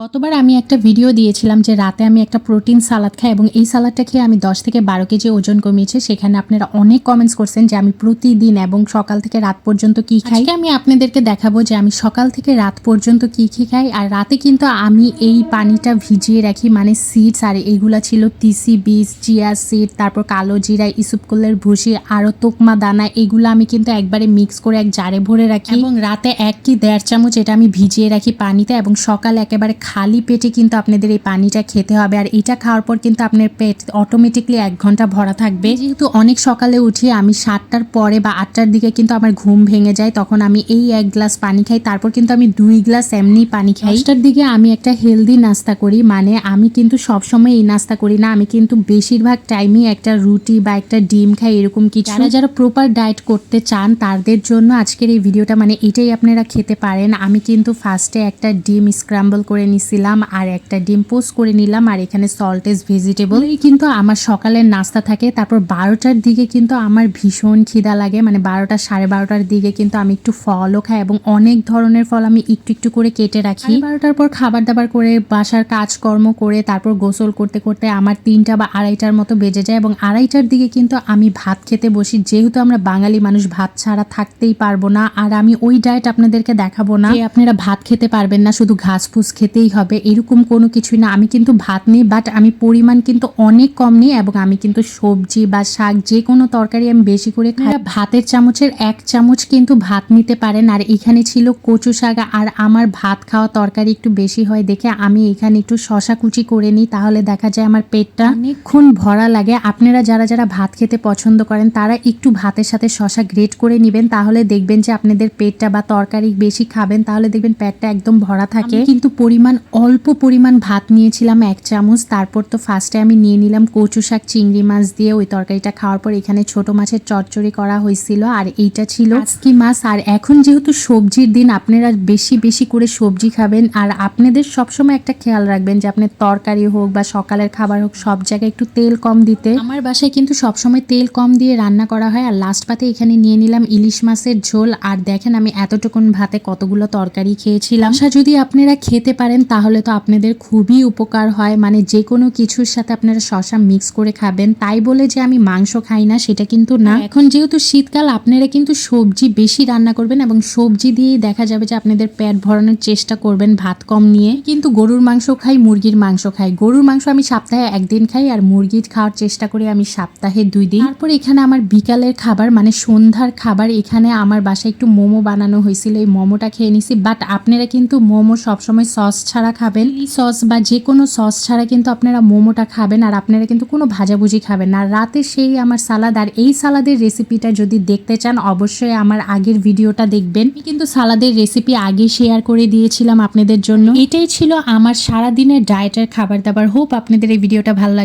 গতবার আমি একটা ভিডিও দিয়েছিলাম যে রাতে আমি একটা প্রোটিন সালাদ খাই এবং এই সালাদটা খেয়ে আমি দশ থেকে বারো কেজি ওজন কমিয়েছি। সেখানে আপনারা অনেক কমেন্টস করছেন যে আমি প্রতিদিন এবং সকাল থেকে রাত পর্যন্ত কি খাই। আমি আপনাদেরকে দেখাবো যে আমি সকাল থেকে রাত পর্যন্ত কি কি খাই। আর রাতে কিন্তু আমি এই পানিটা ভিজিয়ে রাখি মানে সিডস আর এইগুলা ছিল তিসি বীজ চিয়া সিড তারপর কালো জিরা ইসুপকুলের ভুসি আরও তোকমা দানা এগুলো আমি কিন্তু একবারে মিক্স করে এক জারে ভরে রাখি। এবং রাতে এক কি দেড় চামচ এটা আমি ভিজিয়ে রাখি পানিতে এবং সকাল একেবারে খালি পেটে কিন্তু আপনাদের এই পানিটা খেতে হবে আর এটা খাওয়ার পর কিন্তু আপনার পেট অটোমেটিকলি এক ঘণ্টা ভরা থাকবে। যেহেতু অনেক সকালে উঠি আমি সাতটার পরে বা আটটার দিকে কিন্তু আমার ঘুম ভেঙে যায়, তখন আমি এই এক গ্লাস পানি খাই, তারপর কিন্তু আমি দুই গ্লাস এমনি পানি খাই। দশটার দিকে আমি একটা হেলদি নাস্তা করি মানে আমি কিন্তু সবসময় এই নাস্তা করি না, আমি কিন্তু বেশিরভাগ টাইমে একটা রুটি বা একটা ডিম খাই, এরকম কিছু। যারা যারা প্রপার ডায়েট করতে চান, তাদের জন্য আজকের এই ভিডিওটা মানে এটাই আপনারা খেতে পারেন। আমি কিন্তু ফার্স্টে একটা ডিম স্ক্রাম্বল করে নিছিলাম আর একটা ডিম পোস্ট করে নিলাম আর এখানে সল্টেজ ভেজিটেবল এই কিন্তু আমার সকালের নাস্তা থাকে, তারপর বারোটার দিকে কিন্তু আমার ভীষণ খিদা লাগে মানে বারোটা সাড়ে বারোটার দিকে কিন্তু আমি একটু ফলও খাই এবং অনেক ধরনের ফল আমি একটু একটু করে কেটে রাখি। বারোটার পর খাবার দাবার করে, বাসার কাজকর্ম করে, তারপর গোসল করতে করতে আমার তিনটা বা আড়াইটার মতো বেজে যায় এবং আড়াইটার দিকে কিন্তু আমি ভাত খেতে বসি। যেহেতু আমরা বাঙালি মানুষ, ভাত ছাড়া থাকতেই পারব না। আর আমি ওই ডায়েট আপনাদেরকে দেখাবো না আপনারা ভাত খেতে পারবেন না, শুধু ঘাস ফুস খেতেই হবে এরকম কোনো কিছুই না। আমি কিন্তু ভাত নিই বাট আমি পরিমাণ কিন্তু অনেক কম নিই এবং আমি কিন্তু সবজি বা শাক যে কোনো তরকারি আমি বেশি করে খাই। ভাতের চামচের এক চামচ কিন্তু ভাত নিতে পারেন। আর এখানে ছিল কচু শাক আর আমার ভাত খাওয়া তরকারি একটু বেশি হয় দেখে আমি এখানে একটু শশা কুচি করে নিই তাহলে দেখা যায় আমার পেটটা অনেকক্ষণ ভরা লাগে। আপনারা যারা যারা ভাত খেতে পছন্দ করেন তারা একটু ভাতের সাথে শশা গ্রেট করে নেবেন তাহলে দেখবেন যে আপনাদের পেটটা বা তরকারি বেশি খাবেন তাহলে দেখবেন পেটটা একদম ভরা থাকে। কিন্তু পরিমাণ অল্প পরিমাণ ভাত নিয়েছিলাম, এক চামচ। তারপর তো ফার্স্টে আমি নিয়ে নিলাম কচু শাক, চিংড়ি মাছ দিয়ে। ওই তরকারিটা খাওয়ার পর এখানে ছোট মাছের চচ্চড়ি করা হয়েছিল, আর এইটা ছিল আজকি মাছ। আর এখন যেহেতু সবজির দিন, আপনারা বেশি বেশি করে সবজি খাবেন। আর আপনাদের সবসময় একটা খেয়াল রাখবেন যে আপনার তরকারি হোক বা সকালের খাবার হোক, সব জায়গায় একটু তেল কম দিতে। আমার বাসায় কিন্তু সবসময় তেল কম দিয়ে রান্না করা হয়। আর লাস্ট পাতে এখানে নিয়ে নিলাম ইলিশ মাছের ঝোল। আর দেখেন আমি এতটুকুন ভাতে কতগুলো তরকারি খেয়েছিলাম। যদি আপনারা খেতে পারেন তাহলে তো আপনাদের খুবই উপকার হয়। মানে যে কোনো কিছুর সাথে আপনারা শশা মিক্স করে খাবেন। তাই বলে যে আমি মাংস খাই না সেটা কিন্তু না। এখন যেহেতু শীতকাল আপনারা কিন্তু সবজি বেশি রান্না করবেন এবং সবজি দিয়েই দেখা যাবে যে আপনাদের পেট ভরানোর চেষ্টা করবেন ভাত কম নিয়ে। কিন্তু গরুর মাংস খাই মুরগির মাংস খাই। গরুর মাংস আমি সপ্তাহে একদিন খাই আর মুরগির খাওয়ার চেষ্টা করি আমি সপ্তাহে দুই দিন। তারপর এখানে আমার বিকালের খাবার মানে সন্ধ্যার খাবার এখানে আমার বাসায় একটু মোমো বানানো হয়েছিল। এই মোমোটা খেয়ে নিছি। বাট আপনারা কিন্তু মোমো সবসময় সস ছাড়া খাবেন। এই সস বা যে কোনো সস ছাড়া কিন্তু আপনারা মোমোটা খাবেন আর আপনারা কিন্তু কোনো ভাজাভুজি খাবেন না। রাতে সেই আমার সালাদ আর এই সালাদের রেসিপিটা যদি দেখতে চান, অবশ্যই আমার আগের ভিডিওটা দেখবেন। আমি কিন্তু সালাদের রেসিপি আগে শেয়ার করে দিয়েছিলাম আপনাদের জন্য। এটাই ছিল আমার সারাদিনের ডায়েটের খাবার দাবার হোপ আপনাদের এই ভিডিওটা ভালো লাগে।